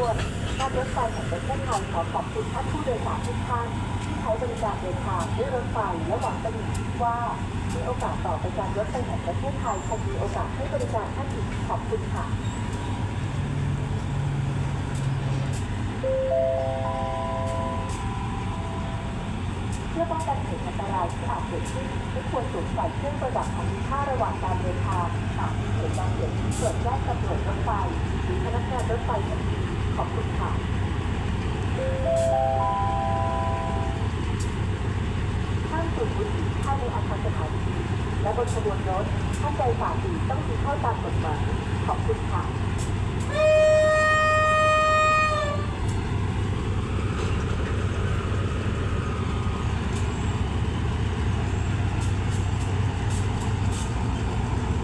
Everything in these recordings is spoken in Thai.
การรถไฟแห่งประเทศไทยขอขอบคุณท่านผู้โดยสารทุกท่านที่ใช้บริการเดินทางด้วยรถไฟและหวังเป็นอย่างยิ่งว่ามีโอกาสต่อไปการรถไฟแห่งประเทศไทยคงมีโอกาสให้บริการท่านอีกขอบคุณค่ะเพื่อป้องกันเหตุอันตรายที่อาจเกิดขึ้นไม่ควรสวมใส่เครื่องประดับของมีค่าระหว่างการเดินทางหากมีเหตุการณ์เกิดขึ้นเกิดแจ้งตำรวจรถไฟหรือพนักงานรถไฟทันที คุณค่ะ ท่านสูบบุหรี่เข้าในอาคารสถานีและบนขบวนรถท่านใจฝ่าฝืนต้องมีเข้าตามกฎหมายขอบคุณค่ะ โปรดทราบท่านผู้โดยสารที่จะเดินทางกับขบวนรถเร็วเล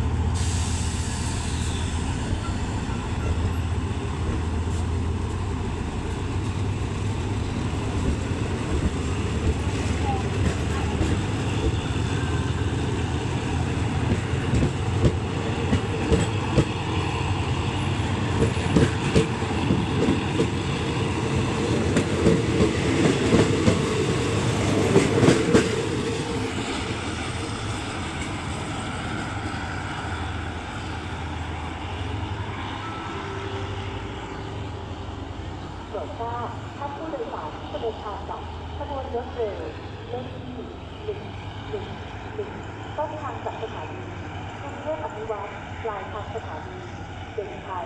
ขที่หนึ่งหนึ่งหนึ่ง ต้นทางจากสถานีกรุงเทพอภิวัตรปลายทางสถานีเด่นชัย